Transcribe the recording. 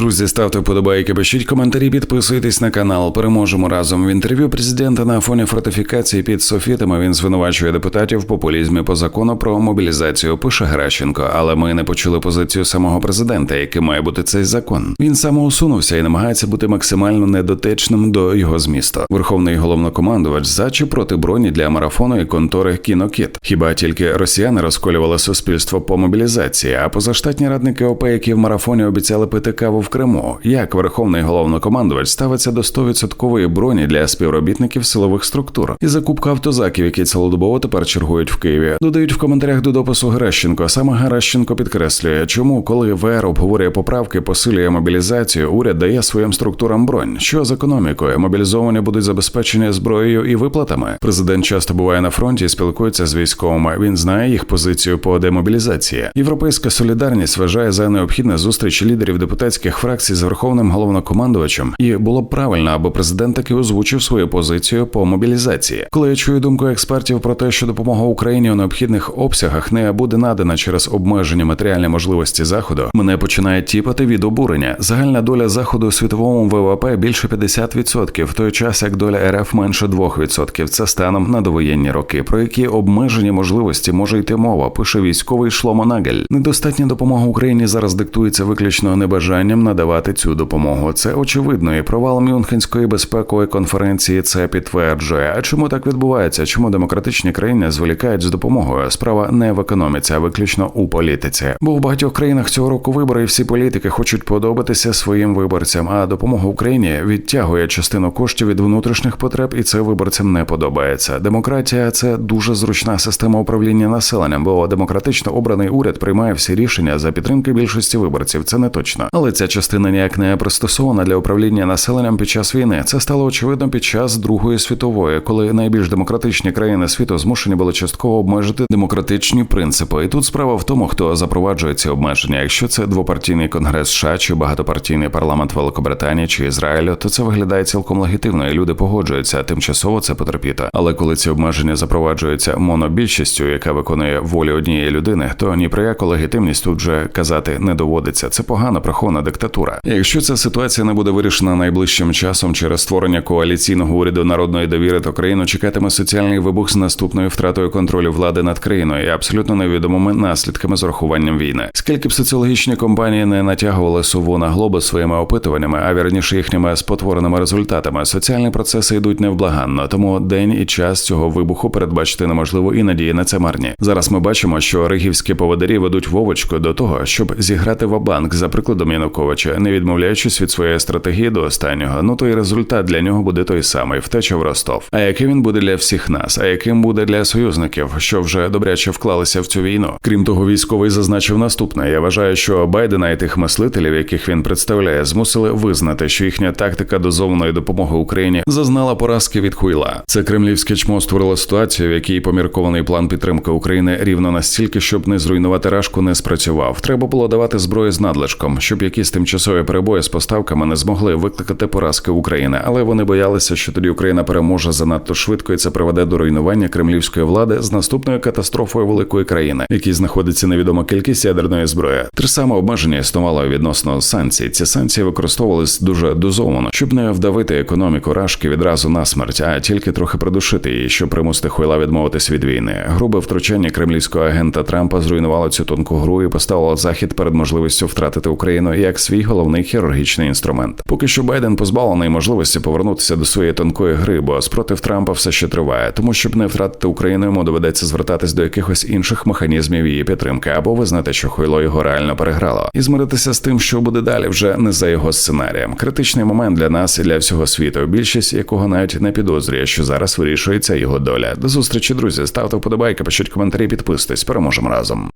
Друзі, ставте вподобайки, пишіть коментарі, підписуйтесь на канал. Переможемо разом. В інтерв'ю президента на фоні фортифікації під Софітами він звинувачує депутатів в популізмі по закону про мобілізацію. Пише Гращенко, але ми не почули позицію самого президента, яким має бути цей закон. Він самоусунувся і намагається бути максимально недотечним до його змісту. Верховний головнокомандувач за чи проти броні для марафону і контори Кінокіт. Хіба тільки росіяни розколювали суспільство по мобілізації, а позаштатні радники ОП, які в марафоні обіцяли пити каву в Криму. Як верховний головнокомандувач ставиться до 100% броні для співробітників силових структур і закупка автозаків, які цілодобово тепер чергують в Києві. Додають в коментарях до допису Геращенко. Саме Геращенко підкреслює, чому коли ВР обговорює поправки, посилює мобілізацію, уряд дає своїм структурам бронь. Що з економікою мобілізовані будуть забезпечені зброєю і виплатами. Президент часто буває на фронті і спілкується з військовими. Він знає їх позицію по демобілізації. Європейська солідарність вважає за необхідне зустріч лідерів депутатських фракцій з верховним головнокомандувачем, і було б правильно, аби президент таки озвучив свою позицію по мобілізації. Коли я чую думку експертів про те, що допомога Україні у необхідних обсягах не буде надана через обмеження матеріальної можливості заходу, мене починає тіпати від обурення. Загальна доля заходу у світовому ВВП більше 50%, в той час як доля РФ менше 2%. Це станом на довоєнні роки. Про які обмежені можливості може йти мова? Пише військовий Шломо Нагель. Недостатня допомога Україні зараз диктується виключно небажанням надавати цю допомогу. Це очевидно, і провал Мюнхенської безпекової конференції це підтверджує. А чому так відбувається? Чому демократичні країни зволікають з допомогою? Справа не в економіці, а виключно у політиці. Бо в багатьох країнах цього року вибори і всі політики хочуть подобатися своїм виборцям. А допомога Україні відтягує частину коштів від внутрішніх потреб, і це виборцям не подобається. Демократія це дуже зручна система управління населенням, бо демократично обраний уряд приймає всі рішення за підтримки більшості виборців. Це не точно, але ця частина ніяк не пристосована для управління населенням під час війни. Це стало очевидно під час Другої світової, коли найбільш демократичні країни світу змушені були частково обмежити демократичні принципи. І тут справа в тому, хто запроваджує ці обмеження. Якщо це двопартійний конгрес США чи багатопартійний парламент Великобританії чи Ізраїлю, то це виглядає цілком легітимно, і люди погоджуються. Тимчасово це потерпіти. Але коли ці обмеження запроваджуються монобільшістю, яка виконує волю однієї людини, то ні про яку легітимність тут вже казати не доводиться. Це погано прихована диктатура. Якщо ця ситуація не буде вирішена найближчим часом через створення коаліційного уряду народної довіри, то країну чекатиме соціальний вибух з наступною втратою контролю влади над країною і абсолютно невідомими наслідками з урахуванням війни. Скільки б соціологічні компанії не натягували сову на глобус своїми опитуваннями, а вірніше їхніми спотвореними результатами, соціальні процеси йдуть невблаганно, тому день і час цього вибуху передбачити неможливо і надії на це марні. Зараз ми бачимо, що ригівські поводирі ведуть Вовочку до того, щоб зіграти в банк за прикладом Януковича, не відмовляючись від своєї стратегії до останнього. Ну то й результат для нього буде той самий втеча в Ростов. А яким він буде для всіх нас? А яким буде для союзників, що вже добряче вклалися в цю війну? Крім того, військовий зазначив наступне. Я вважаю, що Байдена і тих мислителів, яких він представляє, змусили визнати, що їхня тактика дозованої допомоги Україні зазнала поразки від хуйла. Це кремлівське чмо створило ситуацію, в якій поміркований план підтримки України рівно настільки, щоб не зруйнувати рашку, не спрацював. Треба було давати зброю з надлишком, щоб якісь тимчасові перебої з поставками не змогли викликати поразки України, але вони боялися, що тоді Україна переможе занадто швидко, і це приведе до руйнування кремлівської влади з наступною катастрофою великої країни, якій знаходиться невідома кількість ядерної зброї. Те саме обмеження існувало відносно санкцій. Ці санкції використовувались дуже дозовано, щоб не вдавити економіку рашки відразу на смерть, а тільки трохи придушити її, щоб примусити Хойла відмовитись від війни. Грубе втручання кремлівського агента Трампа зруйнувало цю тонку гру і поставило захід перед можливістю втратити Україну як свій головний хірургічний інструмент. Поки що Байден позбавлений можливості повернутися до своєї тонкої гри, бо спротив Трампа все ще триває. Тому щоб не втратити Україну, йому доведеться звертатись до якихось інших механізмів її підтримки, або визнати, що Хойло його реально переграло, і змиритися з тим, що буде далі, вже не за його сценарієм. Критичний момент для нас і для всього світу. Більшість якого навіть не підозрює, що зараз вирішується його доля. До зустрічі, друзі. Ставте вподобайки, пишіть коментарі, підписуйтесь. Переможемо разом.